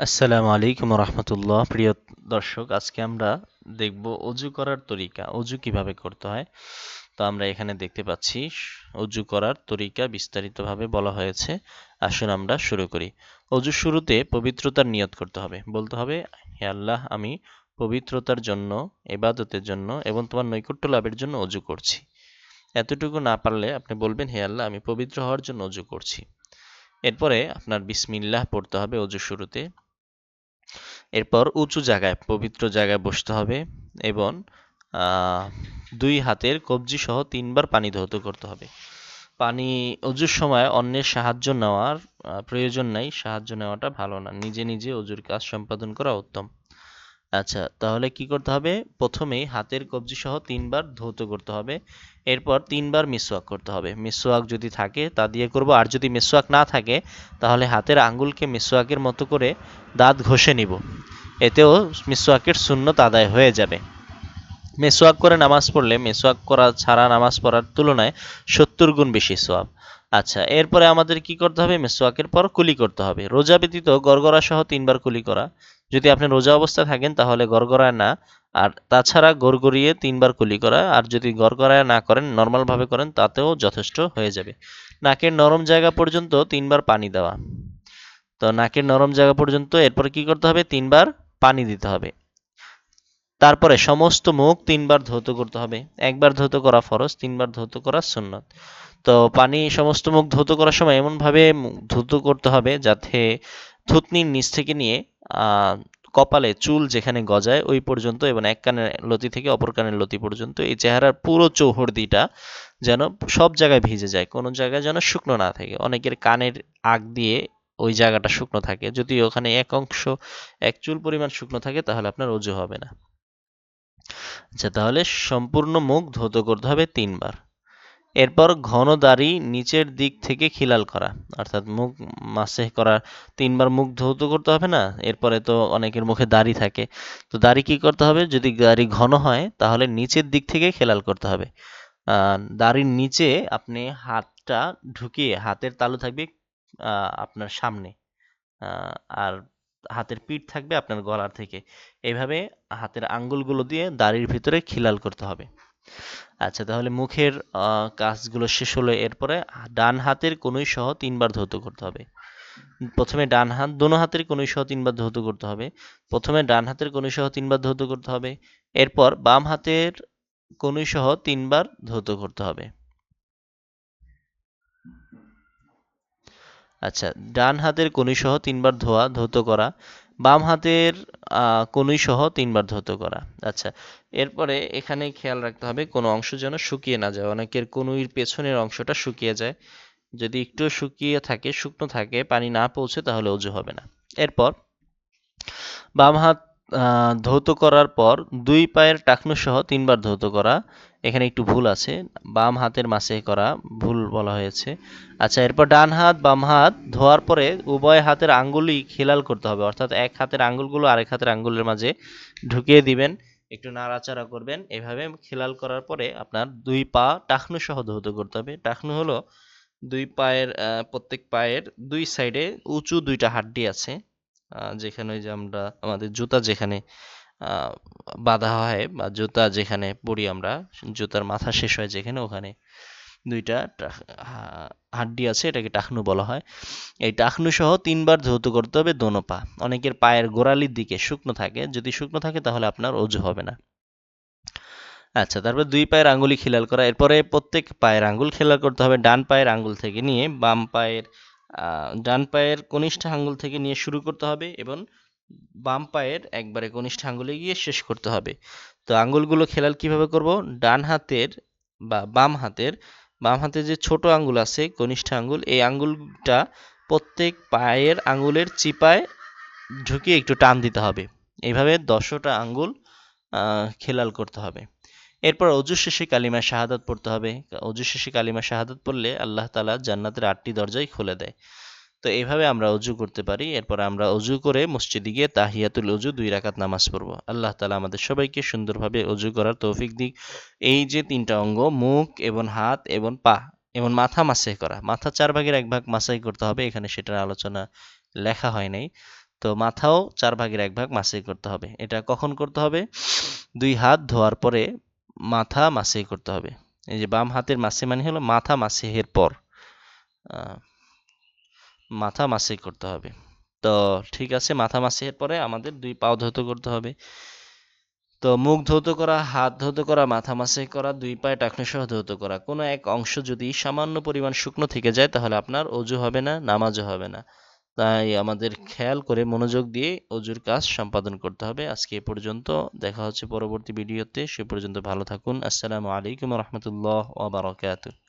আসসালামু আলাইকুম রহমতুল্লাহ। প্রিয় দর্শক, আজকে আমরা দেখব অজু করার তরিকা, অজু কীভাবে করতে হয়। তো আমরা এখানে দেখতে পাচ্ছি, অজু করার তরিকা বিস্তারিতভাবে বলা হয়েছে। আসুন আমরা শুরু করি। অজু শুরুতে পবিত্রতার নিয়ত করতে হবে। বলতে হবে, হে আল্লাহ, আমি পবিত্রতার জন্য, এবাদতের জন্য এবং তোমার নৈকট্য লাভের জন্য অজু করছি। এতটুকু না পারলে আপনি বলবেন, হে আল্লাহ, আমি পবিত্র হওয়ার জন্য অজু করছি। এরপরে আপনার বিসমিল্লাহ পড়তে হবে অজু শুরুতে। এরপর উঁচু জায়গায়, পবিত্র জায়গায় বসতে হবে এবং দুই হাতের কবজি সহ তিনবার পানি ধৌত করতে হবে। পানি অজুর সময় অন্যের সাহায্য নেওয়ার প্রয়োজন নাই, সাহায্য নেওয়াটা ভালো না। নিজে নিজে অজুর কাজ সম্পাদন করা উত্তম। আচ্ছা তাহলে কি করতে হবে? প্রথমেই হাতের কবজি সহ তিনবার ধৌত করতে হবে। এরপর তিনবার মিসওয়াক করতে হবে। মিসওয়াক যদি থাকে, তা দিয়ে করব। আর যদি মিসওয়াক না থাকে, তাহলে হাতের আঙ্গুলকে মিসওয়াকের মতো করে দাঁত ঘষে নিব। এতেও মিসওয়াকের শূন্যত আদায় হয়ে যাবে। মেসোয়াক করে নামাজ পড়লে মেসোয়াক করা ছাড়া নামাজ পড়ার তুলনায় সত্তর গুণ বেশি সোয়াব আচ্ছা এরপরে আমাদের কি করতে হবে? মেসোয়াকের পর কুলি করতে হবে। রোজা ব্যতীত গড়গড়া সহ তিনবার কুলি করা। যদি আপনি রোজা অবস্থায় থাকেন, তাহলে গড়গড়ায় না। আর তাছাড়া গড়গড়িয়ে তিনবার কুলি করা। আর যদি গড়গড়ায় না করেন, নর্মালভাবে করেন, তাতেও যথেষ্ট হয়ে যাবে। নাকের নরম জায়গা পর্যন্ত তিনবার পানি দেওয়া। তো নাকের নরম জায়গা পর্যন্ত এরপর কি করতে হবে? তিনবার পানি দিতে হবে। তারপরে সমস্ত মুখ তিনবার ধৌত করতে হবে। একবার ধৌত করা ফরজ, তিনবার ধৌত করা সুন্নত। তো পানি সমস্ত মুখ ধৌত করার সময় এমনভাবে ধৌত করতে হবে যাতে থুতনির নিচ থেকে নিয়ে কপালে চুল যেখানে গজায় ওই পর্যন্ত এবং এক কানের লতি থেকে অপর কানের লতি পর্যন্ত এই চেহারার পুরো চৌহর্দিটা যেন সব জায়গায় ভিজে যায়, কোনো জায়গায় যেন শুকনো না থাকে। অনেকের কানের আগ দিয়ে ওই জায়গাটা শুকনো থাকে। যদি ওখানে এক অংশ, এক চুল পরিমাণ শুকনো থাকে তাহলে আপনার অজু হবে না। আচ্ছা তাহলে সম্পূর্ণ মুখ ধৌত করতে হবে তিনবার। এরপর ঘন দাড়ি নিচের দিক থেকে খিলাল করা, অর্থাৎ মুখ মাসে করা, তিনবার মুখ ধৌত করতে হবে না, এরপরে তো অনেকের মুখে দাড়ি থাকে। তো দাড়ি কি করতে হবে? যদি দাড়ি ঘন হয়, তাহলে নিচের দিক থেকে খেলাল করতে হবে। দাড়ির নিচে আপনি হাতটা ঢুকিয়ে, হাতের তালু থাকবে আপনার সামনে। আর হাতের পিঠ থাকবে আপনার গলার থেকে। এইভাবে হাতের আঙ্গুলগুলো দিয়ে দাড়ির ভিতরে খিলাল করতে হবে। আচ্ছা তাহলে মুখের কাজগুলো শেষ হলো এরপরে ডান হাতের কনুই সহ তিনবার ধৌত করতে হবে। প্রথমে ডান হাত, দোনো হাতের কনুই সহ তিনবার ধৌত করতে হবে। প্রথমে ডান হাতের কনুই সহ তিনবার ধৌত করতে হবে। এরপর বাম হাতের কনুই সহ তিনবার ধৌত করতে হবে। আচ্ছা ডান হাতের কনুই সহ তিনবার ধোয়া, ধৌত করা। বাম হাতের কনুই সহ তিনবার ধৌত করা। আচ্ছা এরপরে এখানে খেয়াল রাখতে হবে কোনো অংশ যেন শুকিয়ে না যায়। অনেকের কনুইর পেছনের অংশটা শুকিয়ে যায়। যদি একটু শুকিয়ে থাকে, শুকনো থাকে, পানি না পৌঁছে তাহলে অজু হবে না। এরপর বাম হাত ধৌত করার পর দুই পায়ের টাকনু সহ তিনবার ধৌত করা। এখানে একটু ভুল আছে। বাম হাতের মাসে করা ভুল বলা হয়েছে। আচ্ছা এরপর ডান হাত, বাম হাত ধোয়ার পরে উভয় হাতের আঙ্গুলই খেলাল করতে হবে। অর্থাৎ এক হাতের আঙ্গুলগুলো আরেক হাতের আঙ্গুলের মাঝে ঢুকিয়ে দিবেন, একটু নাড়াচাড়া করবেন। এভাবে খেলাল করার পরে আপনার দুই পা টাকনু সহ ধৌত করতে হবে। টাকনু হলো দুই পায়ের প্রত্যেক পায়ের দুই সাইডে উঁচু দুইটা হাড্ডি আছে। যেখানে ওই যে আমরা, আমাদের জুতা যেখানে বাঁধা হয় বা জুতা যেখানে পরি আমরা, জুতার মাথা শেষ হয় যেখানে, ওখানে দুইটা হাড্ডি আছে, এটাকে টাকনু বলা হয়। এই টাকনু সহ তিনবার ধৌত করতে হবে দোনো পা। অনেকের পায়ের গোড়ালির দিকে শুকনো থাকে, যদি শুকনো থাকে তাহলে আপনার অজু হবে না। আচ্ছা তারপর দুই পায়ের আঙ্গুলি খিলাল করা। এরপরে প্রত্যেক পায়ের আঙ্গুল খেলাল করতে হবে ডান পায়ের আঙ্গুল থেকে নিয়ে বাম পায়ের ডান পায়ের কনিষ্ঠ আঙ্গুল থেকে নিয়ে শুরু করতে হবে এবং বাম পায়ের একবারে কনিষ্ঠ আঙ্গুলে গিয়ে শেষ করতে হবে। তো আঙ্গুলগুলো খেলাল কীভাবে করব? ডান হাতের বা বাম হাতের, বাম হাতে যে ছোট আঙ্গুল আছে, কনিষ্ঠ আঙ্গুল, এই আঙ্গুলটা প্রত্যেক পায়ের আঙ্গুলের চিপায় ঢুকিয়ে একটু টান দিতে হবে। এইভাবে দশটা আঙ্গুল খেলাল করতে হবে। এরপর অজু শেষে কালিমা শাহাদাত পড়তে হবে। অজু শেষে কালিমা শাহাদাত পড়লে আল্লাহ তালা জান্নাতের আটটি দরজাই খুলে দেয়। তো এইভাবে আমরা অজু করতে পারি। এরপর আমরা অজু করে মসজিদে গিয়ে তাহিয়াতুল অজু দুই রাকাত নামাজ পড়ব। আল্লাহ তালা আমাদের সবাইকে সুন্দরভাবে অজু করার তৌফিক দিক। এই যে তিনটা অঙ্গ, মুখ এবং হাত এবং পা, এবং মাথা মাসাই করা। মাথা চার ভাগের এক ভাগ মাসাই করতে হবে, এখানে সেটার আলোচনা লেখা হয় নাই। তো মাথাও চার ভাগের এক ভাগ মাসে করতে হবে। এটা কখন করতে হবে? দুই হাত ধোয়ার পরে মাথা মাসে করতে হবে। এই যে বাম হাতের মাসে মানে হলো মাথা মাসেহের পর। মাথা মাসে করতে হবে। তো ঠিক আছে মাথা মাসেহের পরে আমাদের দুই পাও ধৌত করতে হবে। তো মুখ ধৌত করা, হাত ধৌত করা মাথা মাসে করা, দুই পায়ে টাকনো সহ ধৌত করা, কোনো এক অংশ যদি সামান্য পরিমাণ শুকনো থেকে যায় তাহলে আপনার অজু হবে না, নামাজও হবে না। তাই আমাদের খেয়াল করে মনোযোগ দিয়ে অজুর কাজ সম্পাদন করতে হবে। আজকে এ পর্যন্ত, দেখা হচ্ছে পরবর্তী ভিডিওতে। সে পর্যন্ত ভালো থাকুন। আসসালামু আলাইকুম রহমতুল্লাহ ওয়া বারাকাতুহু।